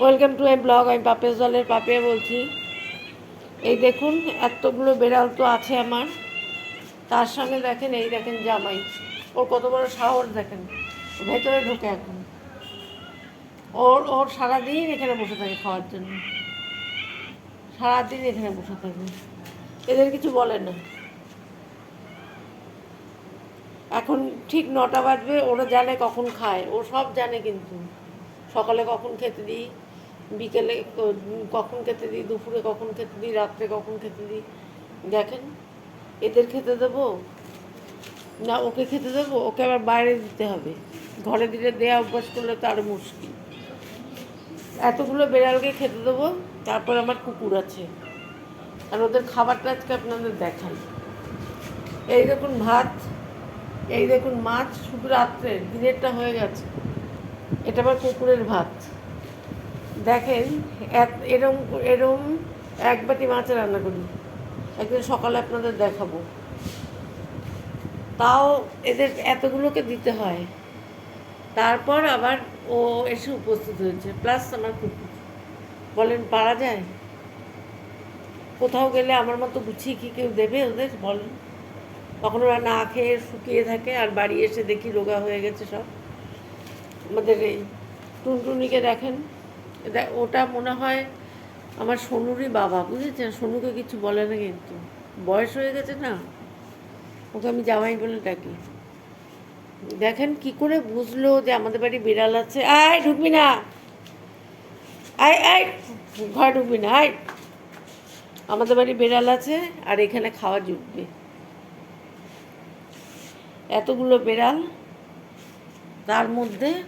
Welcome to my blog, আমি পাপেশ জলের পাপে বলছি। এই দেখুন, এতগুলো বেড়াল তো আছে আমার। তার সঙ্গে দেখেন, এই দেখেন জামাই। ওর কত বড় সাহস দেখেন। ভেতরে ঢোকে এখন। ওর ওর সারাদিন এখানে বসে থাকে খাওয়ার জন্য। সারাদিন এখানে বসে থাকে। এদের কিছু বলে না। এখন ঠিক নটা বাজবে, ওরা জানে কখন খায়। ও সব জানে কিন্তু। সকালে কখন খেতে দিই বিকেলে কখন খেতে দিই, দুপুরে কখন খেতে দিই, রাত্রে কখন খেতে দিই? দেখেন, এদের খেতে দেবো, না ওকে খেতে দেবো, ওকে আবার বাইরে দিতে হবে। ঘরে দিলে দেয়া অভ্যাস করলে তো আরও মুশকিল। এতগুলো বেড়ালকে খেতে দেবো, তারপর আমার কুকুর আছে। আর ওদের খাবারটা আজকে আপনাদের দেখাই। এই দেখুন ভাত, এই দেখুন মাছ, শুধু রাত্রে, দিনেরটা হয়ে গেছে। এটা আবার কুকুরের ভাত। দেখেন এরম এরম এক বাটি মাছ রান্না করি। একদিন সকালে আপনাদের দেখাবো। তাও এদের এতগুলোকে দিতে হয়। তারপর আবার ও এসে উপস্থিত হয়েছে। প্লাস আমার কুকুর। বলেন, পারা যায়? কোথাও গেলে আমার মতো গুছিয়ে কি কেউ দেবে ওদের? বলেন। তখন ওরা না খেয়ে শুকিয়ে থাকে আর বাড়ি এসে দেখি রোগা হয়ে গেছে সব। আমাদের এই টুনটুনিকে দেখেন। ওটা মনে হয় আমার সোনুরই বাবা, বুঝেছেন? সোনুকে কিছু বলে না কিন্তু। বয়স হয়ে গেছে না? ওকে আমি জামাই বলে ডাকি। দেখেন কি করে বুঝলো যে আমাদের বাড়ি বিড়াল আছে। আয়, ঢুকবি না! আয় আয়, ঘরে ঢুকবি না, আয়। আমাদের বাড়ি বিড়াল আছে আর এখানে খাওয়া জুটবে। এতগুলো বিড়াল, তার মধ্যে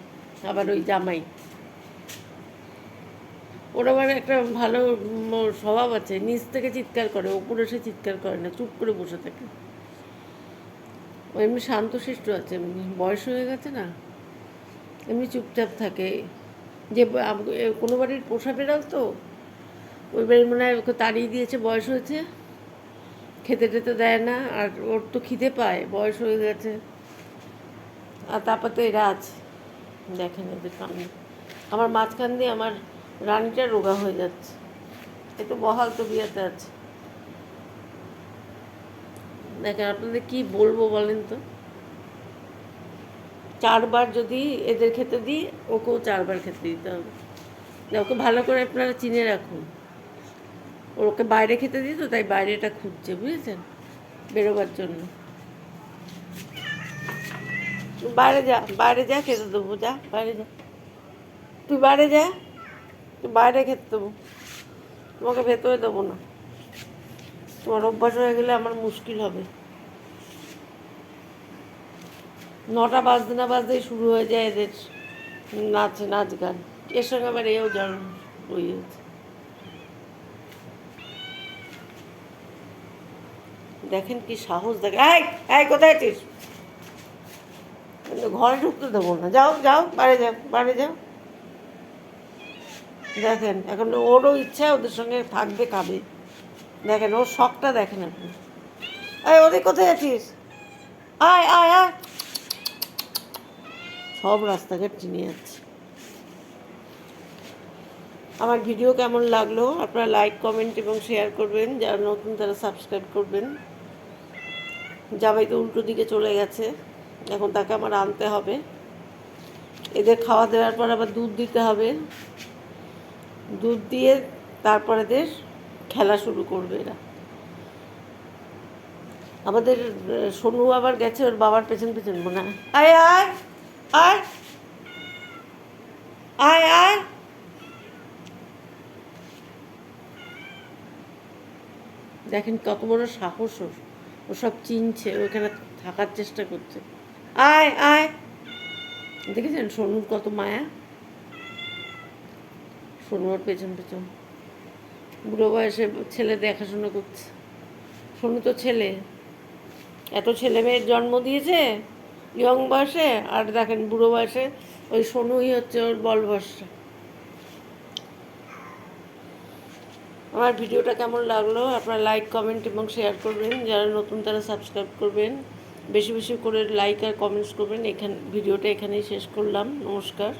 আবার ওই জামাই। ওর আবার একটা ভালো স্বভাব আছে, নিচ থেকে চিৎকার করে, ওপরে এসে চিৎকার করে না, চুপ করে বসে থাকে। ও এমনি শান্তশিষ্ট আছে, এমনি বয়স হয়ে গেছে না, এমনি চুপচাপ থাকে। যে কোনো বাড়ির পোষা বেড়াল তো, ওই বাড়ির মনে হয় ওকে তাড়িয়ে দিয়েছে, বয়স হয়েছে, খেতে টেতে দেয় না, আর ওর তো খিদে পায়, বয়স হয়ে গেছে। আর তারপর তো এরা আছে, দেখেন এদের সামনে আমার মাঝখান দিয়ে আমার রানীটা রোগা হয়ে যাচ্ছে। একটু বহাল তো আছে। দেখেন, আপনাদের কি বলব বলেন তো? চারবার যদি এদের খেতে দিই, ওকেও চারবার খেতে দিতে হবে। ওকে ভালো করে আপনারা চিনে রাখুন। ওকে বাইরে খেতে দিই তো, তাই বাইরেটা খুঁজছে, বুঝেছেন? বেরোবার জন্য। বাইরে যা বাইরে যা, খেতে দেবো, যা, বাইরে যা। তুই বাইরে যা। বাইরে খেতে দেবো। তোমাকে ভেতরে দেবো না। তোমার অভ্যাস হয়ে গেলে আমার মুশকিল হবে। নটা বাজতে না বাজতেই শুরু হয়ে যায় এদের নাচ নাচ গান। এর সঙ্গে আবার এও জন ওই হয়েছে দেখেন কি সাহস দেখে। এই এই, কোথায় আছিস? ঘরে ঢুকতে দেবো না। যাও যাও, বাইরে যাও বাইরে যাও। দেখেন, এখন ওরও ইচ্ছা, ওদের সঙ্গে থাকবে খাবে দেখেন, ওর শখটা দেখেন আপনি। এই, ওদের কোথায় আছিস? আয় আয় আয়। সব রাস্তাঘাট চিনে যাচ্ছে। আমার ভিডিও কেমন লাগল? আপনারা লাইক কমেন্ট এবং শেয়ার করবেন। যারা নতুন, তারা সাবস্ক্রাইব করবেন। জামাই তো উল্টো দিকে চলে গেছে। এখন তাকে আমার আনতে হবে। এদের খাওয়া দেওয়ার পর আবার দুধ দিতে হবে। দুধ দিয়ে তারপরে এদের খেলা শুরু করবে এরা। আমাদের সোনু আবার গেছে, ওর বাবার পেছন পেছন, মনে হয়। আয় আয় আয় আয় আয়। দেখেন কত বড় সাহস ওর। ও সব চিনছে ওখানে থাকার চেষ্টা করছে। আয় আয়। দেখেছেন সোনুর কত মায়া? সোনু ওর পেছন পেছন। বুড়ো বয়সে ছেলে দেখাশোনা করছে। সোনু তো ছেলে। এত ছেলে মেয়ের জন্ম দিয়েছে ইয়ং বয়সে, আর দেখেন বুড়ো বয়সে ওই সোনুই হচ্ছে ওর বল ভরসা আমার ভিডিওটা কেমন লাগল আপনারা লাইক কমেন্ট এবং শেয়ার করবেন। যারা নতুন তারা সাবস্ক্রাইব করবেন। বেশি বেশি করে লাইক আর কমেন্টস করবেন। এখান ভিডিওটা এখানেই শেষ করলাম। নমস্কার।